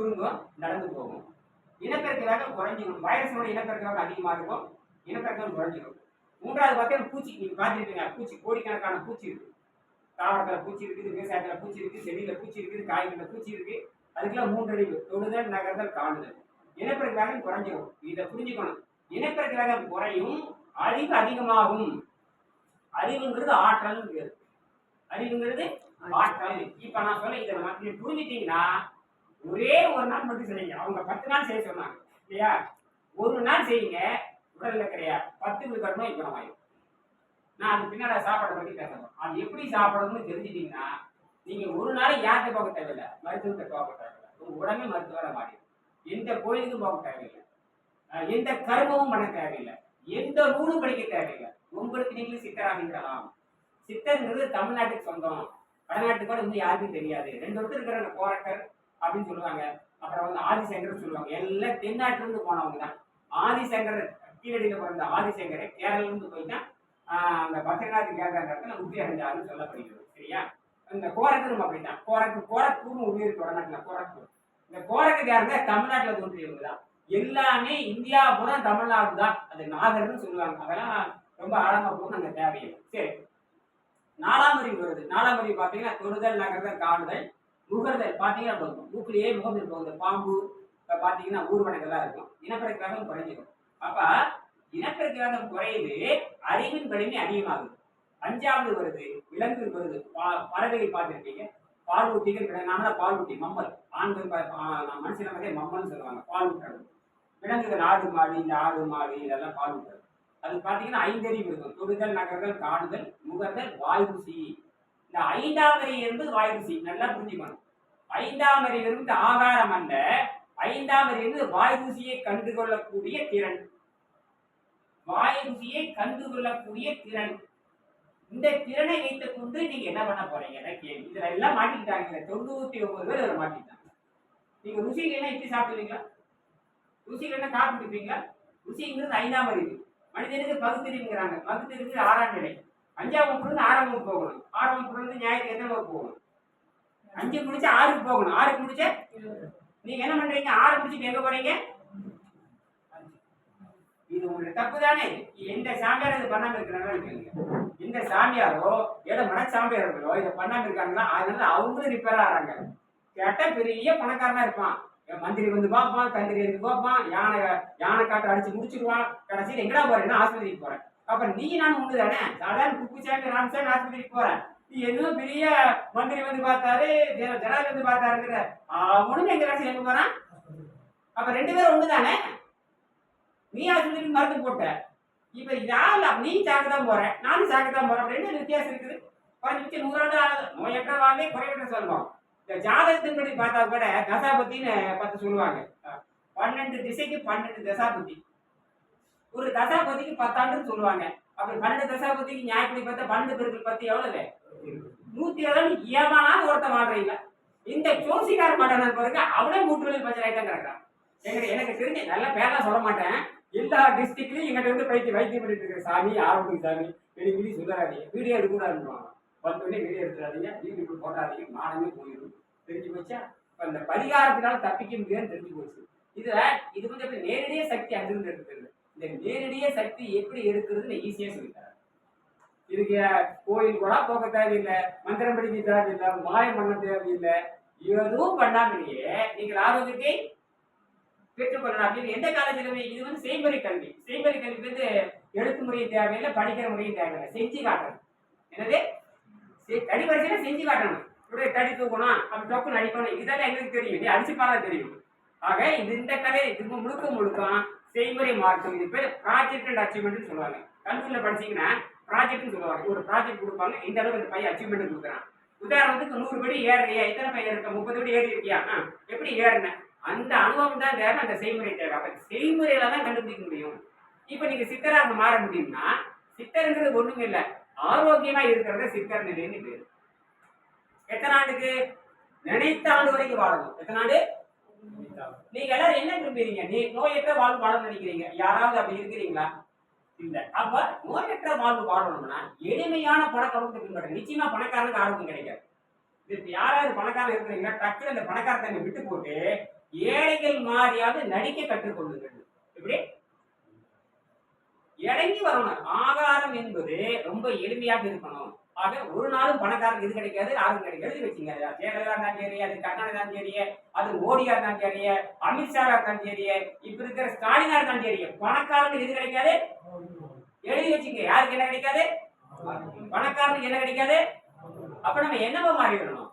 சுருங்கும் நடந்து போகும். இனப்பெருக்கிறார்கள் குறைஞ்சிடும் வைரஸோட இனப்பெருக்கிறார்கள் அதிகமாக இருக்கும். இனப்பெருக்கம் குறைஞ்சிடும் மூன்றாவது பார்த்தீங்கன்னா பூச்சி. நீங்க பார்த்துருப்பீங்க பூச்சி. கோடிக்கணக்கான பூச்சி இருக்குது தாவரத்தில் பூச்சி இருக்குது விவசாயத்தில் பூச்சி இருக்குது செடியில் பூச்சி இருக்குது காய்கறியில் பூச்சி இருக்குது அதுக்கெல்லாம் மூன்று அறிவு தொடுதல் நகர்தல் காணுதல். இனப்பெருக்கிறார்கள் குறைஞ்சிடும் இதை புரிஞ்சுக்கணும். இனப்பெருக்கிறார்கள் குறையும் அறிவு அதிகமாகும். அறிவுங்கிறது ஆற்றல் அறிவுங்கிறது ஆற்றல். இப்ப நான் சொல்ல இதை புரிஞ்சிட்டீங்கன்னா ஒரே ஒரு நாள் மட்டும் செய்யுங்க. அவங்க பத்து நாள் செய்ய சொன்னாங்க. இல்லையா? ஒரு நாள் செய்யுங்க. உடல்ல கிடையாது பத்து விழுக்கணுமோ இப்போ நம்ம நான் அது பின்னாடி சாப்பாடை பத்தி பேசணும். அது எப்படி சாப்பிடணும்னு தெரிஞ்சுட்டீங்கன்னா நீங்க ஒரு நாள் யார்கிட்ட போக தேவையில்லை. மருத்துவத்தை போக தேவையில்லை. உங்க உடனே மருத்துவரை மாறி எந்த கோயிலுக்கும் போக தேவையில்லை. எந்த கர்மமும் பண்ண தேவையில்லை. எந்த நூலும் படிக்க தேவையில்லை. உங்களுக்கு நீங்களும் சித்தராகின்றலாம் சித்தர்ங்கிறது தமிழ்நாட்டுக்கு சொந்தம். வடநாட்டுக்கு கூட வந்து யாருக்கும் தெரியாது. ரெண்டு வருஷம் இருக்கிற போராட்டர் அப்படின்னு சொல்லுவாங்க. அப்புறம் வந்து ஆதிசங்கர் சொல்லுவாங்க. எல்லாம் தென்னாட்டுல இருந்து போனவங்க தான் ஆதிசங்கர் கீழடியில் பிறந்த ஆதிசங்கரை கேரளா இருந்து போய் தான் அந்த பத்ரிநாத் கேதாரத்தில் முக்தி அடைஞ்சாருன்னு சொல்லப்படுகிறது. சரியா? இந்த கோரக்கரும் அப்படித்தான். கோரக்கு கோரக்கூர்னு உள்ள இருக்கு வடநாட்டில். கோரக்கூர். இந்த கோரக்கு கேரளா தமிழ்நாட்டில் தோன்றியவங்க தான் எல்லாமே இந்தியா பூரா தமிழ்நாடு தான் அது நாகர்னு சொல்லுவாங்க. அதெல்லாம் ரொம்ப ஆழமா போகும். அங்க தேவையில்லை. சரி. நாலாம் அறிவு வருது. நாலாம் அறிவு பார்த்தீங்கன்னா தொடுதல் நகர்தல் காடுதல் முகர்தல் பார்த்தீங்கன்னா போதும். மூக்கிலேயே முகம் இருக்கும். இந்த பாம்பு இப்போ பார்த்தீங்கன்னா ஊர்வனங்கள்லாம் இருக்கும். இனப்பெருக்க குறைஞ்சிடும் அப்ப இனப்பெருக்க குறையுது அறிவின் வலிமை அதிகமாகுது. அஞ்சாவது வருது விலங்கு வருது. பா- பறவைகள் பார்த்துருப்பீங்க பால் ஊட்டிகள் கிடையாது பால் ஊட்டி மம்மல். ஆண்கள் மனுஷன் ஆ- நம்ம மம்மல்னு சொல்லுவாங்க. பால் ஊட்டுறது. விலங்குகள் ஆடு மாடு இந்த ஆடு மாடு இதெல்லாம் பால் ஊட்டுறது. அது பார்த்தீங்கன்னா ஐந்தறிவு இருக்கும். தொடுதல் நகர்கள் காணுதல் முகர்தல் வாய் செய்யும் இந்த ஐந்தாம் அறிவு என்பது வாய் நல்லா புரிஞ்சுக்கணும். ஐந்தாம் அறிவு இருந்து ஆகாரம் அல்ல ஐந்தாம் அறிவு இருந்து வாய் ருசியை கண்டு கொள்ளக்கூடிய திறன். வாய் ருசியை கண்டு கொள்ளக்கூடிய திறன். இந்த திறனை வைத்துக் கொண்டு நீங்க என்ன பண்ண போறீங்க? அதான் கேள்வி? இதுல எல்லாம் மாட்டிக்கிட்டாங்க தொண்ணூத்தி ஒன்பது பேர் இதுல மாட்டிக்கிட்டாங்க. நீங்க ருசிகள் என்ன இப்படி சாப்பிடுவீங்களா? ருசிகள் என்ன காப்பி ருசிங்கிறது ஐந்தாம் அறிவு. மனிதனுக்கு பகுத்தறிவுங்கிறாங்க. பகுத்தறிவு ஆறாம் நிலை. அஞ்சாம் வகுப்புல இருந்து ஆறாம் வகுப்பு போகணும். ஆறாம் வகுப்புல ஞாயிற்றுக்கிழமை ஞாயிற்று எத்தனை வகுப்பு போகணும்? அஞ்சு முடிச்சு ஆறுக்கு போகணும். ஆறுக்கு முடிச்ச நீங்க என்ன பண்றீங்க? ஆறு முடிச்சுட்டு எங்க போறீங்க? இது உங்களுக்கு தப்பு தானே எந்த சாமியார் இது பண்ணாம இருக்கிறாங்க இந்த சாமியாரோ ஏதோ மனச்சாமியார்களோ இதை பண்ணாம இருக்காங்களா? அதனால அவங்களும் ரிப்பேர் ஆறாங்க. கேட்டா பெரிய பணக்காரனா இருப்பான். மந்திரி வந்து பார்ப்பான் தந்திரி வந்து பார்ப்பான். யானை யானை காட்டை அடிச்சு முடிச்சிருவான். கடைசியில் எங்கடா போறேன்னா ஆஸ்பத்திரிக்கு போறேன். அப்ப நீ நான் ஒண்ணு தானே சாதாரண குப்புசாமி ராமசாமி ஆஸ்பத்திரிக்கு போறேன். நீ எதுவும் பெரிய மந்திரி வந்து பார்த்தாரு ஜனாதிபதி வந்து பார்த்தாருங்கிற. அவனும் எங்க ராசி எங்க போறான்? அப்ப ரெண்டு பேரும் ஒண்ணு தானே நீ ஆஸ்பத்திரிக்கு மருந்து போட்ட. இப்ப யாரு நீ சாக்க தான் போற. நானும் சாக்க தான் போறேன் ரெண்டு வித்தியாசம் இருக்குது. குறைஞ்ச நூறாண்டு ஆகுது. நோயற்ற வாழ்வே குறைவற்ற சொல்லுவோம். இந்த ஜாதகத்தின்படி பார்த்தா கூட தசாபத்தின்னு பார்த்து சொல்லுவாங்க. பன்னெண்டு திசைக்கு பன்னெண்டு தசாபத்தி ஒரு தசாபதிக்கு பத்தாண்டுன்னு சொல்லுவாங்க. அப்படி பன்னெண்டு தசாபதிக்கு நியாயப்படி பார்த்தா பன்னெண்டு பேருக்கு பத்தி எவ்வளவு? நூத்தி ஏழு ஏமானாலும் ஒருத்தன் வாழ்றீங்க இந்த ஜோசிக்கார மாட்டான பாருங்க அவனே மூட்டுகளில் பஞ்சராயிட்டம் கிடக்குறான் எங்க எனக்கு தெரிஞ்ச நல்ல பேரெல்லாம் சொல்ல மாட்டேன். எல்லா டிஸ்ட்ரிக்ட்லயும் எங்கிட்ட வந்து பைத்தியம் வைத்தியம் பண்ணிட்டு இருக்கிற சாமி ஆரோக்கிய சாமி வெளி வெளி சொல்லாதீங்க. வீடியோ எடுக்கூடாதுன்றாங்க வந்தோடனே வீடியோ எடுத்துடாதீங்க. யூடியூப்ல போட்டாதீங்க மானமே போயிடும். தெரிஞ்சு போச்சா? இப்ப இந்த பரிகாரத்தினால தப்பிக்க முடியாதுன்னு தெரிஞ்சு போச்சு. இதுல இது வந்து நேரடியாக சக்தி அங்கிருந்து எடுத்துருது இந்த நேரடிய சக்தி எப்படி எடுக்கிறதுன்னு ஈஸியா சொல்லித்தரேன். இதுக்கு கோயில் கூட போக தேவையில்லை மந்திரம் படிக்க தேவையில்லை மாயம் பண்ண தேவையில்லை. எதுவும் பண்ணாமலேயே நீங்கள் ஆரோக்கியத்தை பெற்றுக்கொள்ளலாம் அப்படின்னு எந்த காலேஜிலுமே இது வந்து செய்முறை கல்வி. செய்முறை கல்வி வந்து எழுத்து முறையும் தேவையில்லை படிக்கிற முறையும் தேவையில்லை. செஞ்சு காட்டணும். என்னது? செ- செஞ்சு காட்டணும். இப்படி தடி தூக்கணும் அப்படி டொக்குன்னு அடிக்கணும். இதெல்லாம் எங்களுக்கு தெரியும். இது அடிச்சு பாரா தெரியும். ஆக இது இந்த கலை இது முழுக்க முழுக்க செய்முறை மார்க்கம் இது பேர் ப்ராஜெக்ட் அண்ட் அச்சீவ்மெண்ட் சொல்லுவாங்க. கல்லூரியில் படிச்சீங்கன்னா ப்ராஜெக்ட்னு சொல்லுவாங்க. ஒரு ப்ராஜெக்ட் கொடுப்பாங்க. இந்த அளவுக்கு இந்த பையன் அச்சீவ்மெண்ட் கொடுக்குறான். உதாரணத்துக்கு நூறு படி ஏறுறியா? எத்தனை பையன் இருக்க? முப்பது படி ஏறி இருக்கியா எப்படி ஏறின? அந்த அனுபவம் தான் தேவை அந்த செய்முறை தேவை. அப்ப செய்முறையில தான் கண்டுபிடிக்க முடியும். இப்போ நீங்க சித்தராக மாற முடியும்னா சித்தருங்கிறது ஒண்ணுமே இல்லை. ஆரோக்கியமா இருக்கிறத சித்தர் நிலைன்னு பேரு. எத்தனை ஆண்டுக்கு? நினைத்த ஆண்டு வரைக்கும் வாழணும். எத்தனை ஆண்டு? நீங்க எல்லாரும் என்ன விரும்புறீங்க? நீ நோயற்ற வாழ்வு வாழ நினைக்கிறீங்க. யாராவது அப்படி இருக்கிறீங்களா? இல்ல. அப்ப நோயற்ற வாழ்வு வாழணும்னா எளிமையான பணக்கவனத்தை பின்பற்ற நிச்சயமா பணக்காரனுக்கு ஆரோக்கியம் கிடைக்காது. இப்ப யாராவது பணக்காரன் இருக்கிறீங்களா? டக்குனு அந்த பணக்காரத்தை விட்டு போட்டு ஏழைகள் மாதிரியாவது நடிக்க கற்றுக்கொள்ளுங்கள் எப்படி? இறங்கி வரணும். ஆகாரம் என்பது ரொம்ப எளிமையாக இருக்கணும். ஆக ஒரு நாளும் பணக்காரருக்கு இது கிடைக்காது யாரும் கிடைக்காது. எழுதி வச்சுங்க. ஜெயலலிதா இருந்தாலும் சரி அது கருணாநிதி இருந்தாலும் சரி அது மோடியா இருந்தாலும் சரி அமித்ஷாரா இருந்தாலும் சரி இப்ப இருக்கிற ஸ்டாலினா இருந்தாலும் சரி பணக்காரனுக்கு இது கிடைக்காது. எழுதி வச்சுங்க. யாருக்கு என்ன கிடைக்காது? பணக்காரனுக்கு என்ன கிடைக்காது? அப்ப நம்ம என்னவா மாறிடணும்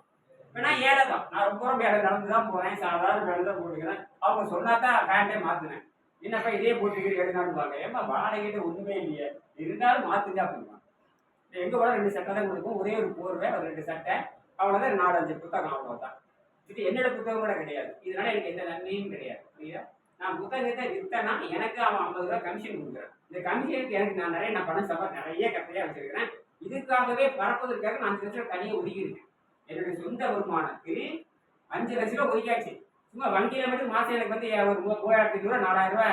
இப்ப நான் ஏழை தான். நான் ரொம்ப ரொம்ப ஏழை நடந்து தான் போறேன். சாதாரண வேலை தான் போட்டுக்கிறேன் அவங்க சொன்னா தான் பேண்டே மாத்துனேன் என்னப்பா இதே போட்டுக்கிட்டு எழுதான்னு பாருங்க ஏமா வாடகைட்டு ஒண்ணுமே இல்லையே. இருந்தாலும் மாத்துங்க அப்படின்னா எங்கே போனால் ரெண்டு சட்டை தான் கொடுக்கும். ஒரே ஒரு போர்வை ஒரு ரெண்டு சட்டை. அவ்வளோதான் நாலு அஞ்சு புத்தகம் அவ்வளோதான் இது என்னோட புத்தகம் கூட கிடையாது. இதனால எனக்கு எந்த நன்மையும் கிடையாது. புரியுதா? நான் புத்தகத்தை வித்தனா எனக்கு அவன் ஐம்பது ரூபா கமிஷன் கொடுக்குறேன். இந்த கமிஷனுக்கு எனக்கு நான் நிறைய நான் பணம் சம்பா நிறைய கத்தையா வச்சிருக்கிறேன். இதுக்காகவே பரப்புவதற்காக நான் அஞ்சு லட்சம் தனியாக ஒதுக்கியிருக்கேன். என்னுடைய சொந்த வருமானத்தில் அஞ்சு லட்ச ரூபா ஒதுக்காச்சு சும்மா வங்கியில மட்டும் மாசம் எனக்கு வந்து ஒரு மூ- மூவாயிரத்தி ரூபா நாலாயிரம் ரூபா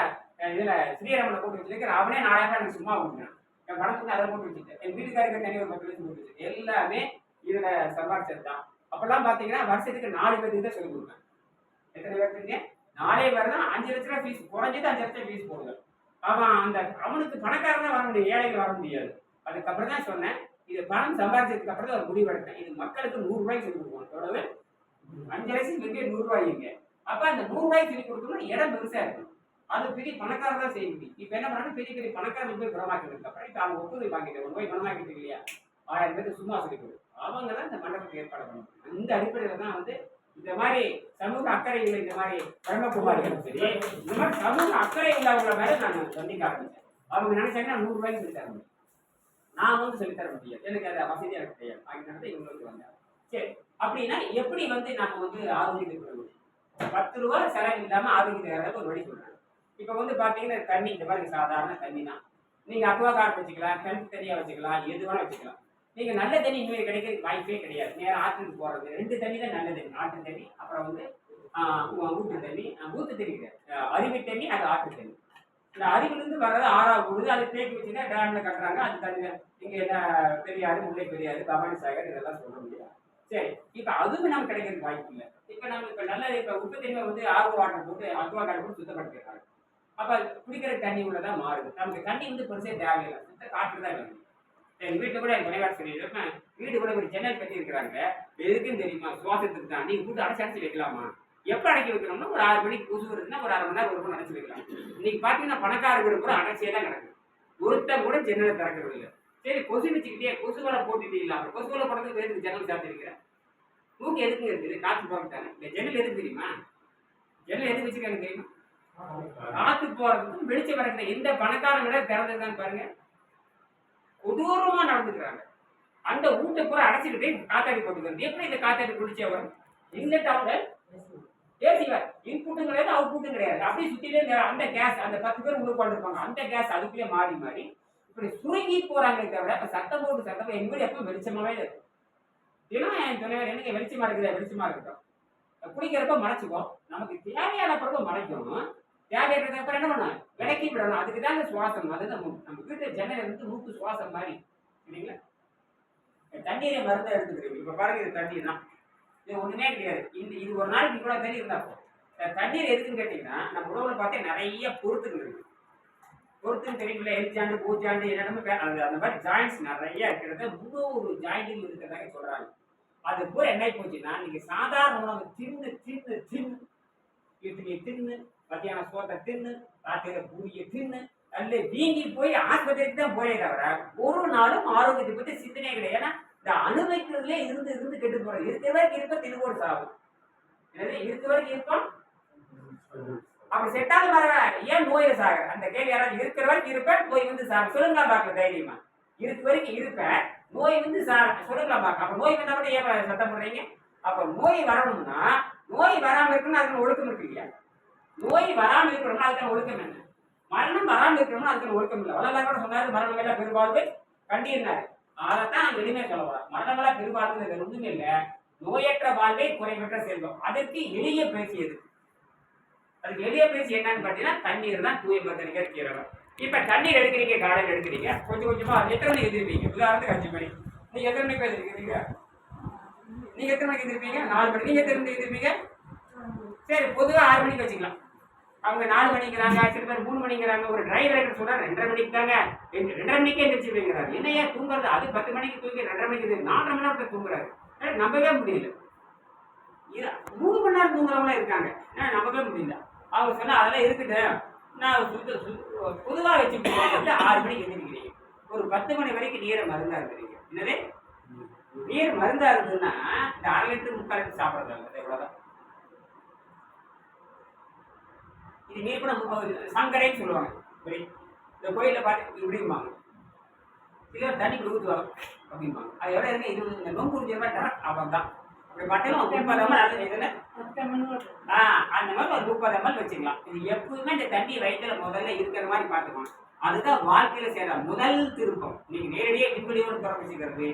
இதில் இதுல போட்டு வச்சிருக்கேன் அவனே நாலாயிரம் ரூபா எனக்கு சும்மா கொடுக்குறான். என் பணத்துக்கு அதை போட்டு வச்சுட்டேன் என் வீட்டுக்காரருக்கு தனி ஒரு பத்து லட்சம் போட்டு வச்சுட்டேன் எல்லாமே இதுல சம்பாதிச்சது தான். அப்பெல்லாம் பாத்தீங்கன்னா வருஷத்துக்கு நாலு பேருக்கு தான் சொல்லி கொடுப்பேன். எத்தனை பேருக்கு நாலே பேர் தான் அஞ்சு லட்ச ரூபா ஃபீஸ் குறைஞ்சது அஞ்சு லட்சம் ஃபீஸ் போடுங்க. அவன் அந்த அவனுக்கு பணக்காரன் தான் வர முடியும் ஏழைகள் வர முடியாது. அதுக்கப்புறம் தான் சொன்னேன் இது பணம் சம்பாதிச்சதுக்கு அப்புறம் தான் ஒரு முடிவு எடுத்தேன். இது மக்களுக்கு நூறு ரூபாய்க்கு சொல்லி கொடுக்கணும். எவ்வளவு? அஞ்சு லட்சம் இங்கே நூறு ரூபாய்ங்க அப்ப அந்த நூறு ரூபாய்க்கு சொல்லி கொடுக்கணும் இடம் பெருசா இருக்கும் அது பெரிய பணக்காரர் தான் செய்ய முடியும். இப்ப என்ன பண்ணணும் பெரிய பெரிய பணக்காரங்க போய் குணமாக்கிட்டு அப்புறம் இப்ப அவங்க ஒப்புதல் வாங்கிட்டு ஒரு போய் குணமாக்கிட்டு இல்லையா? ஆயிரம் பேருக்கு சும்மா சொல்லிக்கொடு அவங்க தான் இந்த மண்டபத்துக்கு ஏற்பாடு பண்ணணும். இந்த அடிப்படையில தான் வந்து இந்த மாதிரி சமூக அக்கறை உள்ள இந்த மாதிரி பிரம்மகுமாரிகளும் சரி இந்த மாதிரி சமூக அக்கறை உள்ளவங்கள மேலே நான் சந்திக்க ஆரம்பிச்சேன். அவங்க நினைச்சாங்கன்னா நூறு ரூபாய்க்கு சொல்லித்தர முடியும். நான் வந்து சொல்லித்தர முடியும் முடியாது. எனக்கு அது வசதி எனக்கு தெரியாது. அதனால இவங்களுக்கு வந்தாங்க. சரி அப்படின்னா எப்படி வந்து நம்ம வந்து ஆரோக்கியத்தை பெற முடியும் பத்து ரூபா செலவு இல்லாமல் ஆரோக்கியத்தை ஒரு வழி சொல்கிறேன் இப்போ வந்து பாத்தீங்கன்னா தண்ணி. இந்த மாதிரி சாதாரண தண்ணி தான் நீங்க அக்வா கார்டு வச்சுக்கலாம் கிணத்து தண்ணியா வச்சுக்கலாம் எது வேணா வச்சுக்கலாம். நீங்க நல்ல தண்ணி இனிமேல் கிடைக்கிறதுக்கு வாய்ப்பே கிடையாது. நேரம் ஆற்றுக்கு போறது. ரெண்டு தண்ணி தான் நல்ல தண்ணி ஆற்று தண்ணி அப்புறம் வந்து ஊற்று தண்ணி. ஆஹ் ஊத்து தண்ணி அருவி தண்ணி அது ஆற்று தண்ணி. இந்த அருவிலிருந்து வர்றது ஆறாவது பொழுது அது தேக்கி வச்சுன்னா தான் டேம்ல கட்டுறாங்க. அது தண்ணி இங்க என்ன பெரியாறு முல்லை பெரியாரு பவானி சாகர் இதெல்லாம் சொல்ல முடியாது. சரி. இப்ப அதுவும் நமக்கு கிடைக்கிறதுக்கு வாய்ப்பு இல்லை. இப்ப நம்ம இப்ப நல்ல இப்ப உப்பு தண்ணி வந்து ஆர்வ வாட்டர் போட்டு அக்வா கார்டு போட்டு சுத்தப்படுத்திடுறாங்க. அப்போ குடிக்கிற தண்ணி உள்ளதான் மாறுது. நமக்கு தண்ணி வந்து பெருசே தேவையில்லை. சுத்த காற்று தான் வேணும். எங்கள் வீட்டில் கூட என் மனைவார் சொல்லியிருப்பேன் வீடு கூட ஒரு ஜன்னல் கட்டி இருக்கிறாங்க. எதுக்குன்னு தெரியுமா? சுவாசத்துக்கு தான். நீங்கள் வீட்டு அடைச்சி அடைச்சி வைக்கலாமா? எப்போ அடைக்க வைக்கணும்னா ஒரு ஆறு மணிக்கு கொசு வருதுன்னா ஒரு அரை மணி நேரம் ஒரு மணி அடைச்சி வைக்கலாம். இன்னைக்கு பார்த்தீங்கன்னா பணக்கார வீடு கூட அடைச்சியே தான் கிடக்கு. ஒருத்தன் கூட ஜன்னலை திறக்கிறது இல்லை. சரி கொசு வச்சுக்கிட்டே கொசு வலை போட்டுட்டு இல்லாம கொசு வலை போடுறதுக்கு வேறு ஜன்னல் சாத்திருக்கிறேன் மூக்கு எதுக்குங்க இருக்குது? காற்று போட்டாங்க இந்த ஜன்னல் எதுக்கு தெரியுமா? ஜன்னல் எதுக்கு வச்சுருக்காங்க தெரியுமா? காத்து போறதுக்கும் வெளிச்சம் வரக்கூடிய எந்த பணக்காரங்க விட பிறந்ததுதான் பாருங்க. கொடூரமா நடந்துக்கிறாங்க. அந்த ஊட்ட கூட அடைச்சிக்கிட்டு காத்தாடி போட்டுக்கிறது எப்படி இந்த காத்தாடி குடிச்சே வரும்? இன்லெட் அவங்க ஏசி இன்புட்டும் கிடையாது அவுட்புட்டும் கிடையாது. அப்படியே சுத்திலே அந்த கேஸ் அந்த பத்து பேர் உள்ள கொண்டிருப்பாங்க அந்த கேஸ் அதுக்குள்ளே மாறி மாறி இப்படி சுருங்கி போறாங்களே தவிர இப்ப சத்தம் போட்டு சத்தம் எங்க எப்போ எப்பவும் வெளிச்சமாவே இருக்கும் ஏன்னா என் துணைவர் எனக்கு வெளிச்சமா இருக்குதா வெளிச்சமா இருக்கட்டும். குடிக்கிறப்ப மறைச்சிக்கும் நமக்கு தேவையான பிறகு மறைக்கணும். தேவையான அப்புறம் என்ன பண்ணணும் விளக்கி விடணும். அதுக்கு தாங்க சுவாசம். அதுதான் நம்ம வீட்டு ஜன்னல் வந்து மூக்கு சுவாசம் மாதிரி. சரிங்களா? தண்ணீரை மருந்து எடுத்துக்கிறீங்க. இப்போ பாருங்க இது தண்ணீர் தான் இது ஒன்றுமே கிடையாது. இந்த இது ஒரு நாளைக்கு கூட தண்ணி இருந்தா போதும். தண்ணீர் எதுக்குன்னு கேட்டிங்கன்னா நம்ம உடம்புல பார்த்தே நிறைய பொருத்துகள் இருக்கு. பொருத்துன்னு தெரியுமில்ல. எரிச்சாண்டு பூஜாண்டு என்னென்னமோ பே- அந்த அந்த மாதிரி ஜாயின்ஸ் நிறைய இருக்கிறத முன்னூறு ஜாயிண்டில் இருக்கிறதாக சொல்கிறாங்க அது பூரா என்ன போச்சுன்னா நீங்கள் சாதாரண உணவு தின்னு தின்னு தின்னு இட்லியை தின்னு மத்தியானம் சோத்தை தின்னு ராத்திரியில பூரியை தின்னு அல்ல வீங்கி போய் ஆஸ்பத்திரிக்கு தான் போயே தவிர ஒரு நாளும் ஆரோக்கியத்தை பத்தி சிந்தனை கிடையாது. ஏன்னா இந்த அனுபவிக்கிறதுலே இருந்து இருந்து கெட்டு போறோம் இருக்கிற வரைக்கும் இருப்ப திருவோடு சாகும் எனவே இருக்கிற வரைக்கும் இருப்போம். அப்படி செட்டாத மாதிரி ஏன் நோயில சாகுற? அந்த கேள்வி யாராவது இருக்கிற வரைக்கும் இருப்பேன் நோய் வந்து சாகு சொல்லுங்களா பார்க்கல தைரியமா. இருக்க வரைக்கும் இருப்பேன் நோய் வந்து சா சொல்லுங்களா பார்க்க. அப்ப நோய் வந்தா கூட ஏன் சத்தம் போடுறீங்க? அப்ப நோய் வரணும்னா நோய் வராம இருக்கணும்னு அதுக்கு ஒழுக்கம் இருக்கு இல்லையா? நோய் வராமல் இருக்கணும்னா அதுக்கான ஒழுக்கம் என்ன? மரணம் வராமல் இருக்கணும்னா அதுக்கான ஒழுக்கம் இல்லை? வள்ளலார் கூட சொன்னாரு மரணம் எல்லாம் பெருவாழ்வு அதை அதைத்தான் எளிமையாக சொல்ல வரேன் மரணம் எல்லாம் பெருவாழ்வுங்கிறது ஒன்றுமே இல்லை. நோயற்ற வாழ்வை குறைவற்ற செல்வம். அதற்கு எளிய பேச்சு எது? அதுக்கு எளிய பேச்சு என்னன்னு பார்த்தீங்கன்னா தண்ணீர் தான் தூய பத்திரிக்கை இருக்கிறவர் இப்ப தண்ணீர் எடுக்கிறீங்க காலையில் எடுக்கிறீங்க. கொஞ்சம் கொஞ்சமா எத்தனை மணிக்கு எதிர்ப்பீங்க உதாரணத்துக்கு அஞ்சு மணி. நீங்க எத்தனை மணிக்கு எதிர்க்கிறீங்க நீங்க எத்தனை மணிக்கு எதிர்ப்பீங்க நாலு மணி. நீங்க எத்தனை மணிக்கு எதிர்ப்பீங்க சரி பொதுவாக ஆறு மணிக்கு வச்சுக்கலாம். அவங்க நாலு மணிக்கிறாங்க சில பேர் மூணு மணிக்கிறாங்க ஒரு டிரைவர் ரைடர் சொல்றாரு ரெண்டரை மணிக்கு தாங்க ரெண்டு- ரெண்டரை மணிக்கே எந்திரிச்சுங்கிறாரு என்னையா தூங்குறது? அது பத்து மணிக்கு தூங்கி ரெண்டரை மணிக்கு நாலரை மணி நேரத்தில் தூங்குறாரு. ஏன்னா நம்பவே முடியல. மூணு மணி நேரம் தூங்குறவங்களாம் இருக்காங்க. ஏன்னா நம்பவே முடியல. அவங்க சொன்னா அதெல்லாம் இருக்கட்டும். நான் சுத்த சு- பொதுவா வச்சுக்கிட்டு ஆறு மணிக்கு எழுந்திருக்கிறீங்க ஒரு பத்து மணி வரைக்கும் நீரை மருந்தா இருக்கிறீங்க. என்னது? நீர் மருந்தா இருந்ததுன்னா இந்த அரை லிட்டர் முக்கால் லிட்டர் சாப்பிட்றது எவ்வளோதான் இது நீர் கூட முப்பது சங்கரைன்னு சொல்லுவாங்க. இப்படி இந்த கோயிலில் பார்த்து இப்படிம்பாங்க. இல்லை தண்ணி ஊற்றுவாங்க அப்படிம்பாங்க. அது எவ்வளோ இருக்கு? இது இந்த நோம்பு குடிச்ச அவன் தான் அப்படி மட்டும் முப்பது எம்எல் அது இதில் ஆ அந்த மாதிரி ஒரு முப்பது எம்எல் வச்சுக்கலாம். இது எப்பவுமே இந்த தண்ணி வயிற்றுல முதல்ல இருக்கிற மாதிரி பார்த்துக்கணும். அதுதான் வாழ்க்கையில செய்யற முதல் திருப்பம். நீங்க நேரடியாக விண்வெளியோடு பிறப்பிச்சுக்கிறது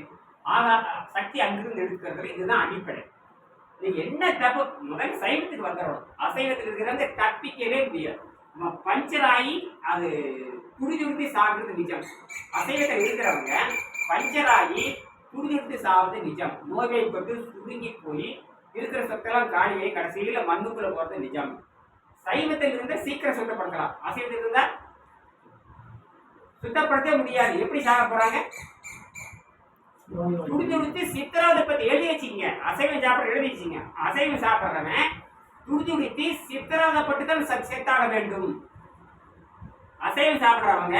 ஆகா சக்தி அங்கிருந்து எடுக்கிறது இதுதான் அடிப்படை. நீங்க என்ன தப்பு? முதல் சைவத்துக்கு வந்துடணும். அசைவத்துக்கு இருந்து தப்பிக்கவே முடியாது. நம்ம பஞ்சர் ஆகி அது துடிது உடுத்தி சாப்பிடுறது நிஜம். அசைவத்தில் இருக்கிறவங்க பஞ்சர் ஆகி துடிது உடுத்தி சாப்பிடுறது நிஜம். நோய்வாய்ப்பட்டு சுருங்கி போய் இருக்கிற சொத்தெல்லாம் காலியாகி கடைசியில் மண்ணுக்குள்ள போறது நிஜம். சைவத்தில் இருந்தால் சீக்கிரம் சுத்தப்படுத்தலாம். அசைவத்தில் இருந்தா சுத்தப்படுத்தவே முடியாது. எப்படி சாக போறாங்க? துடிது விட்டு சித்திரவதை பத்தி எழுதி வச்சிங்க. அசைவம் சாப்பிட எழுதி வச்சிங்க. அசைவம் சாப்பிட்றவன் துடிது விட்டு சித்திரவதைப்பட்டு தான் செத்தாக வேண்டும். அசைவம் சாப்பிட்றவங்க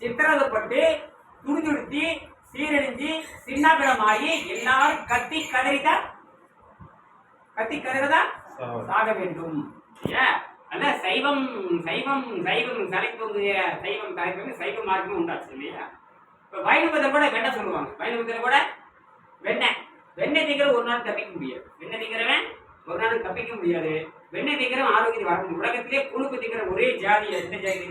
சித்திரவதைப்பட்டு துடிது விட்டு சீரழிஞ்சு சின்னாபிடமாகி எல்லாரும் கத்தி கதறிதான் கத்தி கதறதா? சாக வேண்டும். அல்ல சைவம் சைவம் சைவம் தலைப்பங்கு சைவம் தலைப்பங்கு சைவ மார்க்கம் உண்டாச்சு இல்லையா? இப்போ வைணவத்தை கூட வெண்ணெய் சொல்லுவாங்க. வைணவத்தில் கூட வெண்ணெய் வெண்ணெய் திங்கிற ஒரு நாள் தப்பிக்க முடியாது. வெண்ணெய் திங்கிறவன் ஒரு நாள் தப்பிக்க முடியாது. வெண்ணெய் திங்கிறவன் ஆரோக்கியத்தை வர உலகத்திலே கொழுப்பு திங்கிற ஒரே ஜாதி எந்த ஜாதி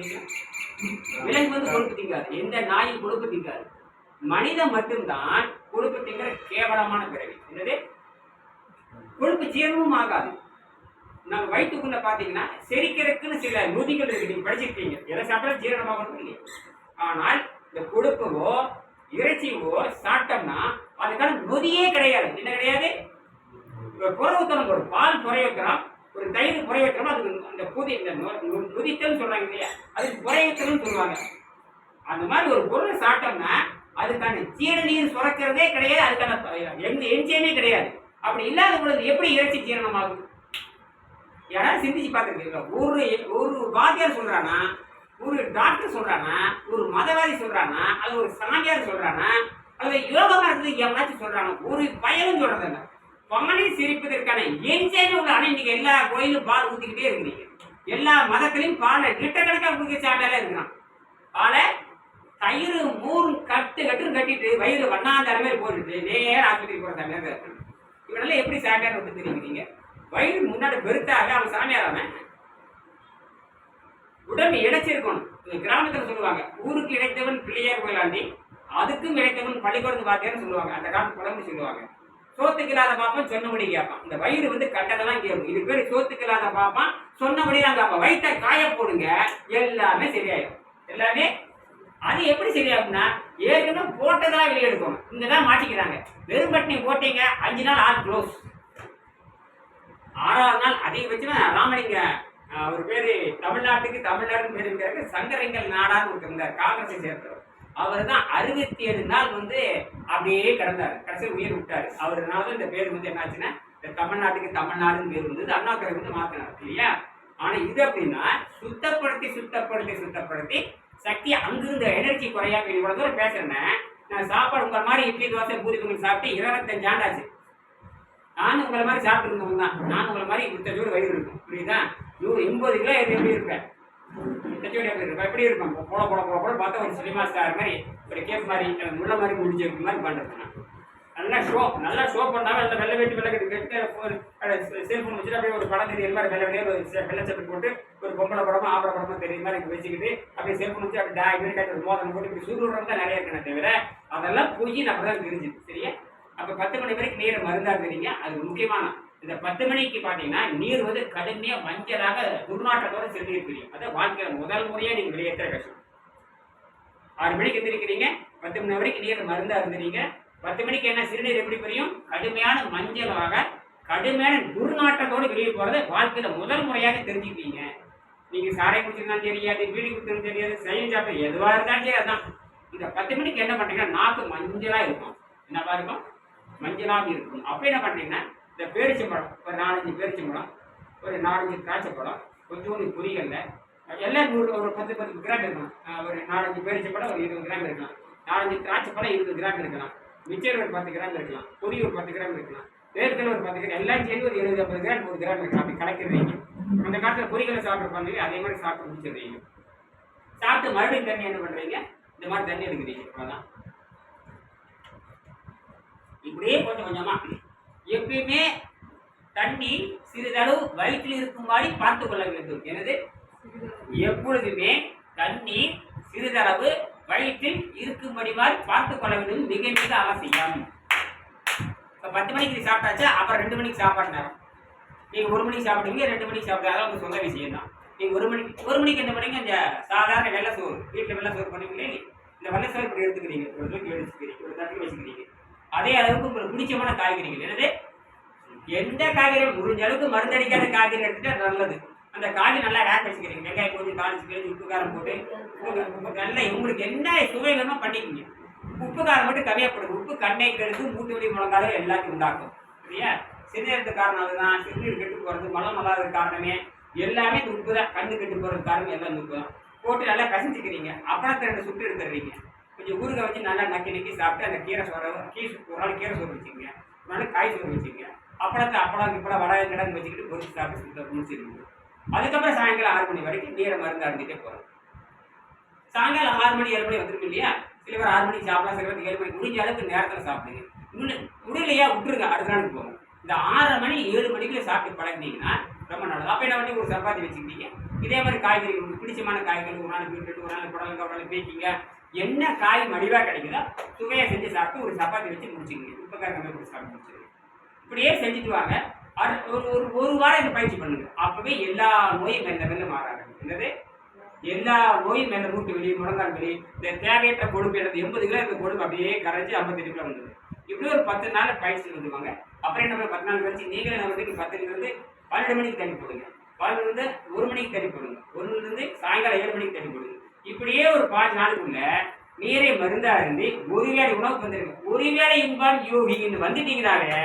விலங்கு வந்து கொழுப்பு திங்காது. எந்த நாயும் கொழுப்பு திங்காது. மனிதன் மட்டும்தான் கொழுப்பு திங்கிற கேவலமான பிறவி. என்னது? கொழுப்பு ஜீரணமும் ஆகாது. நம்ம வயிற்றுக்குள்ள பார்த்தீங்கன்னா செரிக்கிறதுக்குன்னு சில நொதிகள் இருக்கு. நீங்க படிச்சிருக்கீங்க எதை சாப்பிட்டாலும் ஜீரணமாகணும் இல்லையா? ஆனால் இந்த கொழுப்பவோ இறைச்சியவோ சாப்பிட்டோம்னா அதுக்கான நொதியே கிடையாது. என்ன கிடையாது? இப்ப புற ஒரு பால் குறை வைக்கிறோம் ஒரு தயிர் குறை வைக்கிறோம் அதுக்கு அந்த புதி இந்த நொ- நொதித்தல்னு இல்லையா? அதுக்கு குறை வைக்கணும்னு சொல்லுவாங்க. அந்த மாதிரி ஒரு பொருள் சாப்பிட்டோம்னா அதுக்கான ஜீரணியும் சுரக்கிறதே கிடையாது அதுக்கான எந்த எஞ்சியமே கிடையாது. அப்படி இல்லாத பொழுது எப்படி இறைச்சி ஜீரணமாகும்? யாராவது சிந்திச்சு பார்த்துருக்கீங்களா? ஒரு ஒரு வாத்தியார் சொல்கிறான்னா ஒரு டாக்டர் சொல்றானா ஒரு மதவாதி சொல்றானா அது ஒரு சாமியார் சொல்றானா அல்லது யோகமா இருந்து எவனாச்சும் சொல்றானா ஒரு பயனும் சொல்றதில்ல. இல்ல சிரிப்பதற்கான எஞ்சேன்னு உள்ள ஆனா இன்னைக்கு எல்லா கோயிலும் பால் ஊத்திக்கிட்டே இருக்கிறீங்க. எல்லா மதத்திலையும் பாலை லிட்டர் கணக்காக குடிக்க சாப்பிட்டாலே இருக்கிறான். பாலை தயிர் மூணு கட்டு கட்டு கட்டிட்டு வயிறு வண்ணாந்தாரமே மாதிரி போட்டுட்டு நேரம் ஆஸ்பத்திரி போற சாமியார் இவனெல்லாம் எப்படி சாமியார் வந்து தெரிவிக்கிறீங்க வயிறு முன்னாடி பெருத்தாக அவன் சாமியார் அவன். உடம்பு இணைச்சிருக்கணும். கிராமத்தில் கிராமத்துல சொல்லுவாங்க ஊருக்கு இழைத்தவன் பிள்ளையார் கோயிலாண்டி அதுக்கும் இழைத்தவன் பள்ளிக்கூடம் பார்த்தேன்னு சொல்லுவாங்க. அந்த காலத்து குழம்பு சொல்லுவாங்க. சோத்துக்கு இல்லாத சொன்னபடி கேட்பான். இந்த வயிறு வந்து கட்டதெல்லாம் கேட்கும். இது பேர் சோத்துக்கு இல்லாத பாப்பான் சொன்னபடி தான் கேட்பான். வயிற்ற காய போடுங்க எல்லாமே சரியாயிடும். எல்லாமே அது எப்படி சரியாகும்னா ஏற்கனவே போட்டதா வெளியே எடுக்கணும். இந்த தான் மாட்டிக்கிறாங்க. வெறும் பட்டினி போட்டீங்க அஞ்சு நாள் ஆள் க்ளோஸ் ஆறாவது நாள் அதிகபட்சம் ராமலிங்க அவர் பேரு தமிழ்நாட்டுக்கு தமிழ்நாடுன்னு பேர் இருக்கிறாரு சங்கரங்கல் நாடான்னு ஒருத்தர் காங்கிரஸை சேர்ந்தவர். அவர் தான் அறுபத்தி ஏழு நாள் வந்து அப்படியே கிடந்தார். கடைசியில் உயிர் விட்டார். அவருனால இந்த பேர் வந்து என்னாச்சுன்னா இந்த தமிழ்நாட்டுக்கு தமிழ்நாடுன்னு பேர் வந்தது. அண்ணாக்கரை வந்து மாத்தினார் இல்லையா? ஆனா இது அப்படின்னா சுத்தப்படுத்தி சுத்தப்படுத்தி சுத்தப்படுத்தி சக்தி அங்கிருந்த எனர்ஜி குறையாம இவ்வளவு தூரம் பேசுறேன்னா நான் சாப்பாடு உங்களை மாதிரி இட்லி தோசை பூரி பொங்கல் சாப்பிட்டு இருபத்தஞ்சு ஆண்டாச்சு. நானும் உங்களை மாதிரி சாப்பிட்டு இருந்தவங்க தான். நான் உங்களை மாதிரி முத்தச்சோடு வயிறு இருக்கும் புரியுதா? நூறு எண்பது கிலோ இது எப்படி இருப்பேன்? முத்தச்சோடு எப்படி இருப்பேன். எப்படி இருப்பேன் போல போல போல போல பார்த்தா ஒரு சினிமா ஸ்டார் மாதிரி ஒரு கேப் மாதிரி முள்ள மாதிரி முடிஞ்ச மாதிரி பண்ணுறது நான் நல்லா ஷோ நல்லா ஷோ பண்ணாமல் நல்லா வெள்ளை வெட்டி வெள்ளை கட்டி ஒரு செல்ஃபோன் வச்சுட்டு அப்படியே ஒரு படம் தெரியுற மாதிரி வெள்ளை வெளியே ஒரு வெள்ளை சட்டை போட்டு ஒரு பொம்பளை படமா ஆம்பளை படமா தெரியுற மாதிரி வச்சுக்கிட்டு அப்படியே செல்ஃபோன் வச்சு அப்படி டா இப்படி கட்டி ஒரு மோதல் போட்டு இப்படி சுருடுறது தான் நிறைய இருக்கணும் தவிர அதெல்லாம் போய் நம்ம தான் தெரிஞ்சுது. சரியா? அப்போ பத்து மணி வரைக்கும் நீரை மருந்தாக இருக்கிறீங்க அது முக்கியமான இந்த பத்து மணிக்கு பார்த்தீங்கன்னா நீர் வந்து கடுமையாக மஞ்சளாக துர்நாற்றத்தோட சென்று அதான் வாழ்க்கையில் முதல் முறையாக நீங்கள் வெளியேற்ற கஷ்டம் ஆறு மணிக்கு எந்திரிக்கிறீங்க பத்து மணி வரைக்கும் நீர் மருந்தாக இருந்தீங்க பத்து மணிக்கு என்ன சிறுநீர் எப்படி புரியும்? கடுமையான மஞ்சளாக கடுமையான துர்நாற்றத்தோடு வெளியே போகிறத வாழ்க்கையில் முதல் முறையாக தெரிஞ்சுக்குவீங்க நீங்கள் சாரை குடிச்சிருந்தாலும் தெரியாது பீடி குடிச்சிருந்தாலும் தெரியாது சைன் சாப்பிட்டு எதுவாக இருந்தாலும் சரி அதான். இந்த பத்து மணிக்கு என்ன பண்ணுறீங்கன்னா நாக்கு மஞ்சளாக இருக்கும். என்னவா இருக்கும்? மஞ்சளாக இருக்கும். அப்போ என்ன பண்ணுறீங்கன்னா இந்த பேரிச்சம்பழம் ஒரு நாலஞ்சு பேரிச்சம்பழம் ஒரு நாலஞ்சு திராட்சைப்பழம் கொஞ்சோண்டு பொரியல்ல எல்லாம் நூறு ஒரு பத்து பத்து கிராம் இருக்கலாம். ஒரு நாலஞ்சு பேரிச்சம்பழம் ஒரு இருபது கிராம் இருக்கலாம். நாலஞ்சு திராட்சைப்பழம் இருபது கிராம் இருக்கலாம். மிச்சர் ஒரு பத்து கிராம் இருக்கலாம். பொரி ஒரு பத்து கிராம் இருக்கலாம். வேர்க்கல் ஒரு பத்து கிராம் எல்லாம் சேர்ந்து ஒரு இருபது ஐம்பது கிராம் ஒரு கிராம் இருக்கலாம். அப்படி கலக்கிறீங்க அந்த காலத்தில் பொரிகளை சாப்பிட்ருப்பாங்க இல்லையா, அதே மாதிரி சாப்பிட்டு முடிச்சிடுறீங்க சாப்பிட்டு மறுபடியும் தண்ணி என்ன பண்ணுறீங்க இந்த மாதிரி தண்ணி எடுக்கிறீங்க. அவ்வளவுதான். இப்படியே கொஞ்சம் கொஞ்சமாக எப்பயுமே தண்ணி சிறிதளவு வயிற்றில் இருக்கும்படி பார்த்து கொள்ள வேண்டும். எனது எப்பொழுதுமே தண்ணி சிறிதளவு வயிற்றில் இருக்கும்படி மாதிரி பார்த்து கொள்ள வேண்டும். மிக மிக அவசியம். இப்போ பத்து மணிக்கு இது சாப்பிட்டாச்சு? அப்புறம் ரெண்டு மணிக்கு சாப்பாடு நேரம் நீங்கள் ஒரு மணிக்கு சாப்பிடுவீங்க ரெண்டு மணிக்கு சாப்பிடுறது அதெல்லாம் உங்கள் சொந்த விஷயம் தான். நீங்கள் ஒரு மணிக்கு ஒரு மணிக்கு என்ன பண்ணீங்க இந்த சாதாரண வெள்ளை சோறு வீட்டில் வெள்ளை சோறு பண்ணுவீங்களே இந்த வெள்ளை சோறு இப்படி எடுத்துக்கிறீங்க. ஒரு தூக்கி எடுத்துக்கிறீங்க ஒரு தட்டி வச்சுக்கிறீங்க. அதே அளவுக்கு உங்களுக்கு பிடிச்சமான காய்கறிகள் என்னது? எந்த காய்கறி? முடிஞ்ச அளவுக்கு மருந்தடிக்காத காய்கறி எடுத்துட்டா நல்லது. அந்த காய் நல்லா ரேக் வச்சுக்கிறீங்க. வெங்காயம் போட்டு காலிச்சு கிழிச்சு உப்பு காரம் போட்டு. நல்லா உங்களுக்கு என்ன சுவை வேணுமோ பண்ணிக்கிங்க. உப்பு காரம் மட்டும் கம்மியாக போடுங்க. உப்பு கண்ணை கெடுத்து மூட்டு வலி முழங்காலும் எல்லாத்தையும் உண்டாக்கும். சரியா? சிறுநீரத்து காரணம் அதுதான். சிறுநீர் கெட்டு போகிறது மலம் மல்லாத காரணமே. எல்லாமே இந்த உப்பு தான். கண்ணு கெட்டு போகிறது காரணம் எல்லாம் உப்பு தான். போட்டு நல்லா கசிஞ்சுக்கிறீங்க அப்புறத்தை ரெண்டு சுட்டு எடுத்துடுறீங்க. கொஞ்சம் ஊறுகாய் வச்சு நல்லா நக்கி நக்கி சாப்பிட்டு அந்த கீரை சோற கீ ஒரு நாள் கீரை சோறு வச்சுக்கோங்க. ஒரு நாள் காய் சோறு வச்சுக்கோங்க. அப்பளத்தை அப்பளம் இப்பளம் வடை கிடங்கு வச்சுக்கிட்டு பொரிச்சு சாப்பிட்டு சுத்த முடிச்சிருக்கீங்க அதுக்கப்புறம் சாயங்காலம் ஆறு மணி வரைக்கும் நீரை மருந்து அருந்திட்டே போகிறோம் சாயங்காலம் ஆறு மணி ஏழு மணி வந்துருக்கு இல்லையா? சில பேர் ஆறு மணிக்கு சாப்பிடலாம் சில பேர் ஏழு மணி. முடிஞ்ச அளவுக்கு நேரத்தில் சாப்பிடுங்க. இன்னும் முடியலையா விட்டுருங்க அடுத்த நாளுக்கு போகும் இந்த ஆறரை மணி ஏழு மணிக்குள்ள சாப்பிட்டு பழகினீங்கன்னா ரொம்ப நல்லது. அப்போ என்ன பண்ணி ஒரு சப்பாத்தி வச்சுக்கிட்டீங்க. இதே மாதிரி காய்கறி உங்களுக்கு பிடிச்சமான காய்கறி ஒரு நாள் பீட்ரூட் ஒரு நாள் புடலங்க ஒரு நாள் பேக்கிங்க என்ன காய் மடிவாக கிடைக்குதோ சுவையை செஞ்சு சாப்பிட்டு ஒரு சப்பாத்தி வச்சு முடிச்சுக்கங்க. உப்பக்கார கம்மியாக போட்டு சாப்பிட்டு முடிச்சிருங்க. இப்படியே செஞ்சுட்டு வாங்க. ஒரு ஒரு ஒரு வாரம் இந்த பயிற்சி பண்ணுங்க. அப்பவே எல்லா நோயும் மெல்ல மெல்ல மாறாங்க என்னது? எல்லா நோயும் மேல மூட்டு வெளியே முழங்கால் வெளி இந்த தேவையற்ற கொழுப்பு எனக்கு எண்பது கிலோ இந்த கொழுப்பு அப்படியே கரைச்சி ஐம்பத்தெட்டு கிலோ வந்தது இப்படி ஒரு பத்து நாள் பயிற்சி வந்துவாங்க அப்புறம் என்ன பத்து நாள் கழிச்சு நீங்களே நம்ம வந்து பத்துலேருந்து பன்னெண்டு மணிக்கு தண்ணி போடுங்க. பன்னெண்டு இருந்து ஒரு மணிக்கு தண்ணி போடுங்க. ஒன்றுலேருந்து சாயங்காலம் ஏழு மணிக்கு தண்ணி போடுங்க. இப்படியே ஒரு பாஞ்சு நாளுக்குள்ள நீரை மருந்தா இருந்து ஒரு வேளை உணவுக்கு வந்துருங்க ஒரு வேளை இன்பான் யோகின்னு வந்துட்டீங்கனாலே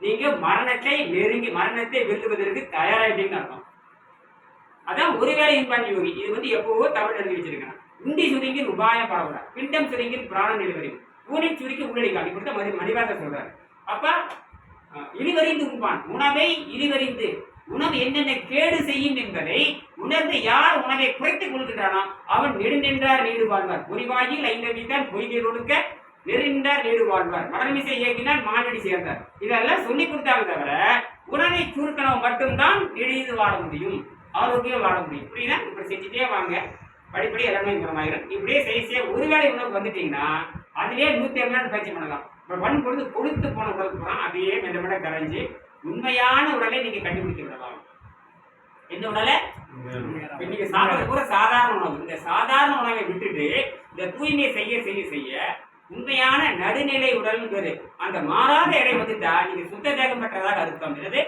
நீங்க மரணத்தை நெருங்கி மரணத்தை வெல்லுவதற்கு தயாராகிட்டீங்கன்னு அர்த்தம். அதான் ஒருவேளை இன்பான் யோகி இது வந்து எப்பவோ தமிழ் எழுதி வச்சிருக்காங்க உண்டி சுருங்கி உபாயம் பரவலா பிண்டம் சுருங்கி பிராண நிலவரி ஊனி சுருக்கி உள்ளடிக்கான் இப்படித்தான் மணி மணிவாச சொல்றாரு. அப்ப இழிவறிந்து உண்பான். உணவை இழிவறிந்து உணவு என்னென்ன கேடு செய்யும் என்பதை உணர்ந்து யார் உணவை குறைத்துக் கொள்கின்றானோ அவன் நெடுநின்றார் நீடு வாழ்வார் பொறிவாயில் ஐந்தவித்தான் பொய்கை ஒடுக்க நெருந்தார் நீடு வாழ்வார் மடமிசை இயக்கினால் மானடி சேர்ந்தார். இதெல்லாம் சொல்லி கொடுத்தாங்க தவிர உணவை சுருக்கணும் மட்டும்தான் நீடித்து வாழ முடியும் ஆரோக்கியம் வாழ முடியும். புரியுதா? இப்படி செஞ்சுட்டே வாங்க. படிப்படி எல்லாமே குணமாயிரும் இப்படியே செய்ய ஒருவேளை உணவு வந்துட்டீங்கன்னா அதுலேயே நூத்தி இருபது பயிற்சி பண்ணலாம். இப்போ வன் பொழுது கொழுத்து போன உடல் போனால் அப்படியே மெல்ல மெல்ல கரைஞ்சு உண்மையான உடலை நீங்கள் கண்டுபிடிச்சு விடலாம் எந்த உடலை? இன்னைக்கு நீங்க கூட சாதாரண உணவு. இந்த சாதாரண உணவை விட்டுட்டு இந்த தூய்மை செய்ய செய்ய செய்ய உண்மையான நடுநிலை உடல் பேரு அந்த மாறாத எடை வந்துட்டா நீங்க சுத்த தேகம் பெற்றதாக அர்த்தம். என்னது?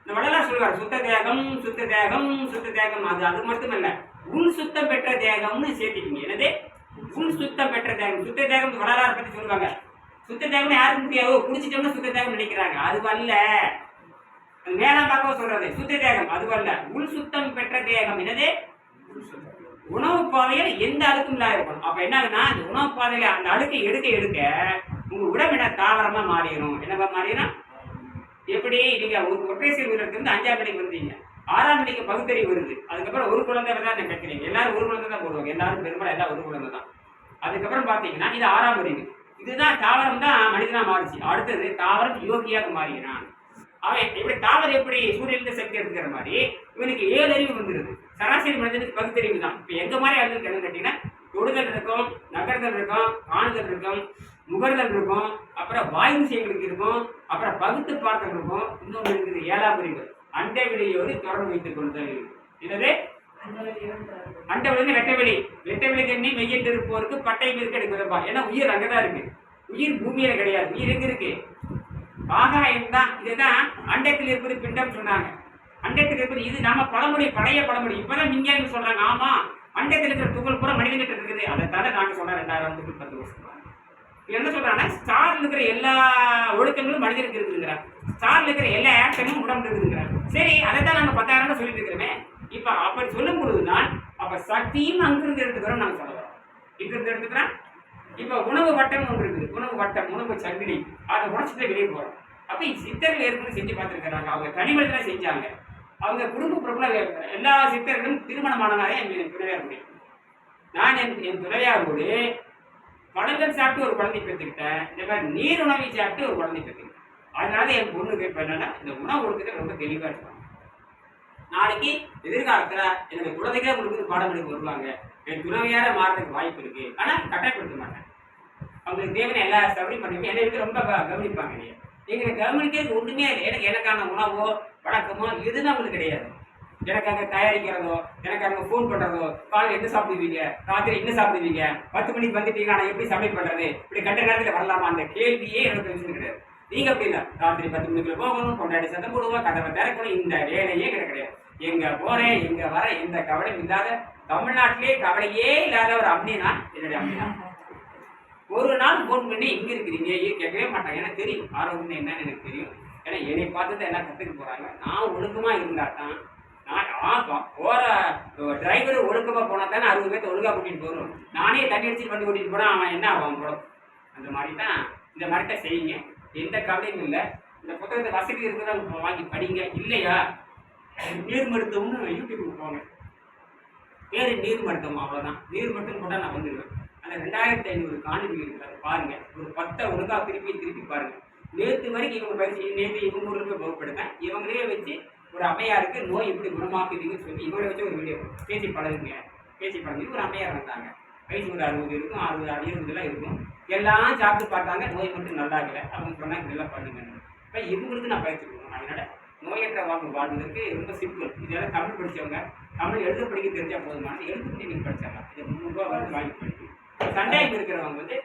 இந்த வடலா சொல்லுவார் சுத்த தேகம் சுத்த தேகம் சுத்த தேகம். அது அது மட்டுமல்ல உள் சுத்தம் பெற்ற தேகம்னு சேர்த்துக்கீங்க. என்னது? உள் சுத்தம் பெற்ற தேகம். சுத்த தேகம் வடலாறு பற்றி சொல்லுவாங்க. சுத்த தேகம் யாருக்கு முடியாது குடிச்சிட்டோம்னா சுத்த தேகம் நினைக்கிறாங்க. அது வரல மேலாம் பார்க்க சொல்றது சுத்த தேகம் அதுவல்ல உள் சுத்தம் பெற்ற தேகம் என்னது? உணவு பாதையில எந்த அழுக்கும் இல்லாத இருக்கணும். அப்ப என்ன ஆகுதுன்னா அந்த உணவு பாதையில அந்த அழுக்கை எடுக்க எடுக்க உங்க உடம்பின தாவரமா மாறிடும். என்னவா மாறிடும் எப்படி? நீங்க ஒரு ஒற்றைசை வீரருக்கு வந்து அஞ்சாம் மணிக்கு வந்தீங்க ஆறாம் மணிக்கு பகுத்தறிவு வருது. அதுக்கப்புறம் ஒரு குழந்தை தான் நீங்க கேட்குறீங்க எல்லாரும் ஒரு குழந்தை தான் போடுவாங்க. எல்லாரும் பெரும்பாலும் எல்லாம் ஒரு குழந்தை தான். அதுக்கப்புறம் பாத்தீங்கன்னா இது ஆறாம் அறிவு இதுதான் தாவரம் தான் மனிதனா மாறிச்சு. அடுத்தது தாவரம் யோகியாக மாறினான் அவன் இப்படி தாவரம் எப்படி சூரியனிலிருந்து சக்தி எடுத்துக்கிற மாதிரி இவனுக்கு ஏழு அறிவு வந்துருது. சராசரி மனிதனுக்கு பகுத்தறிவு தான். இப்போ எங்க மாதிரி அறிவு என்ன கேட்டீங்கன்னா தொடுதல் இருக்கும் நகர்தல் இருக்கும் காணுதல் இருக்கும் முகர்தல் இருக்கும் அப்புறம் வாயு விஷயங்களுக்கு இருக்கும் அப்புறம் பகுத்து பார்த்தல் இருக்கும். இன்னொன்று இருக்குது ஏழாம் அறிவு. அண்டை வெளியோடு தொடர்பு வைத்துக் கொள்ளுதல் என்னது? அண்டை வெளி வெட்ட வெளி. வெட்ட வெளி கண்ணி மெய்யென்று இருப்போருக்கு பட்டை மீருக்கு எடுக்கிறப்பா ஏன்னா உயிர் அங்கதான் இருக்கு. உயிர் பூமியில கிடையாது. உயிர் எங்க இருக்கு? ஆகாயம் தான் இதுதான் அண்டத்தில் இருப்பது பிண்டம் சொன்னாங்க. அண்டத்தில் இருப்பது இது நம்ம பழமொழி பழைய பழமொழி. இப்பதான் விஞ்ஞானி சொல்றாங்க ஆமா அண்டத்தில் இருக்கிற துகள் பூரா மனிதன்கிட்ட இருக்குது. அதை தானே நாங்க சொல்றோம் ரெண்டாயிரம் வருஷத்துக்கு பத்து வருஷம் என்ன சொல்றாங்கன்னா ஸ்டார்ல இருக்கிற எல்லா ஒழுக்கங்களும் மனிதனுக்கு இருக்குங்கிறாங்க ஸ்டார்ல இருக்கிற எல்லா ஆக்ஷனும் உடம்பு இருக்குங்கிறாங்க சரி அதை தான் நாங்க பத்தாயிரம் சொல்லிட்டு இருக்கிறோமே. இப்ப அப்படி சொல்லும் பொழுதுதான் அப்ப சக்தியும் அங்கிருந்து எடுத்துக்கிறோம் நாங்க சொல்லுவோம் இங்கிருந்து எடுத்துக்கிறோம்? இப்போ உணவு வட்டம் ஒன்று இருக்குது. உணவு வட்டம் உணவு சங்கிலி. அதை உடச்சிட்டு வெளியே போகிறோம் அப்போ சித்தர்கள் ஏற்கனவே செஞ்சு பார்த்துருக்கிறாங்க. அவங்க தனிமனிதனா செஞ்சாங்க. அவங்க குடும்ப பிரபல எல்லா சித்தர்களும் திருமணமானதாக என் துணைவியார் முடியும் நான் என் என் துணைவியாரோடு பழங்கள் சாப்பிட்டு ஒரு குழந்தை பெற்றுக்கிட்டேன். இந்த மாதிரி நீர் உணவை சாப்பிட்டு ஒரு குழந்தை பெற்றுக்கிட்டேன். அதனால என் பொண்ணுக்கு இப்போ என்னன்னா இந்த உணவு ஒழுக்கத்தை ரொம்ப தெளிவாக இருப்பாங்க நாளைக்கு எதிர்காலத்தில் என்னுடைய குழந்தைகளே உங்களுக்கு பாடம் எடுக்க வருவாங்க. என் துறவியார மாறதுக்கு வாய்ப்பு இருக்கு. ஆனால் கட்டாயப்படுத்த மாட்டேன். அவங்களுக்கு தேவையான எல்லா சௌகரியம் பண்ணுவோம் என்னை வந்து ரொம்ப கவனிப்பாங்க இல்லையா எங்களை கவனிக்கிறது ஒன்றுமே இல்லை. எனக்கு எனக்கான உணவோ வழக்கமோ எதுவும் அவங்களுக்கு கிடையாது. எனக்கு அங்கே தயாரிக்கிறதோ எனக்கு அங்கே ஃபோன் பண்ணுறதோ காலையில் என்ன சாப்பிடுவீங்க? ராத்திரி என்ன சாப்பிடுவீங்க? பத்து மணிக்கு வந்துட்டீங்க நான் எப்படி சமையல் பண்ணுறது இப்படி கண்ட நேரத்தில் வரலாமா? அந்த கேள்வியே எனக்கு விஷயம் கிடையாது. நீங்கள் அப்படி இல்லை. ராத்திரி பத்து மணிக்குள்ள போகணும் கொண்டாடி சத்தம் போடுவோம் கதவை திறக்கணும். இந்த வேலையே எனக்கு கிடையாது. எங்கே போகிறேன் எங்கே வர எந்த கவலையும் இல்லாத தமிழ்நாட்டிலே கவலையே இல்லாத ஒரு அம்மினா என்னுடைய அம்மினா ஒரு நாள் ஃபோன் பண்ணி எங்கே இருக்கிறீங்க? ஏன் கேட்கவே மாட்டாங்க எனக்கு தெரியும். ஆரோக்கியம் என்னன்னு எனக்கு தெரியும். ஏன்னா என்னை பார்த்து தான் என்ன கற்றுக்க போகிறாங்க நான் ஒழுக்கமாக இருந்தால் தான் நான் போகிற டிரைவர் ஒழுக்கமாக போனால் தானே அறுபது பேர்த்த ஒழுங்காக கூட்டிகிட்டு போகணும். நானே தண்ணி அடிச்சுட்டு வண்டி கூட்டிகிட்டு போனால் அவன் என்ன ஆகும் போடும் அந்த மாதிரி தான் இந்த மாதிரி தான் செய்யுங்க. எந்த கவலையும் இல்லை. இந்த புத்தகத்தை வசதி இருக்கிறத வாங்கி படிங்க. இல்லையா? நீர் மருத்துவம்னு யூடியூப்க்கு போங்க. பேர் நீர் மருத்துவம் அவ்வளோதான் நீர் மருத்துவம் போட்டால் நான் வந்துடுவேன் அந்த ரெண்டாயிரத்தி ஐநூறு காணொலி இருக்கு அதை பாருங்க. ஒரு பத்தை ஒழுங்காக திருப்பி திருப்பி பாருங்க. நேற்று வரைக்கும் இவங்க பயிற்சி நேற்று இவங்க ஊருக்கு போய் இவங்களே வச்சு ஒரு அம்மையாருக்கு நோய் எப்படி குணமாக்குதுன்னு சொல்லி இவங்களை வச்சு ஒரு வீடியோ பேசி பழகுங்க. பேசி பழகி ஒரு அம்மையார் வந்தாங்க. வயசு ஒரு அறுபது இருக்கும் அறுபது அறுபதுலாம் இருக்கும். எல்லாம் சாப்பிட்டு பார்த்தாங்க நோய் மட்டும் நல்லா இல்லை அவங்க சொன்னாங்க இதெல்லாம் பண்ணுங்கன்னு இப்போ இவங்களுக்கு நான் பயிற்சி கொடுக்கணும். அதனால நோயற்ற வாழ்வு வாழ்வதற்கு ரொம்ப சிம்பிள். இதெல்லாம் தமிழ் படிச்சவங்க தமிழ் எழுத படிக்க தெரிஞ்சால் போதுமானது எழுத்து பண்ணி நீங்கள் படிச்சிடலாம். இது முந்நூறுரூவா வந்து வாங்கி படிக்கணும் சந்தேகம் இருக்கிறவங்க வந்து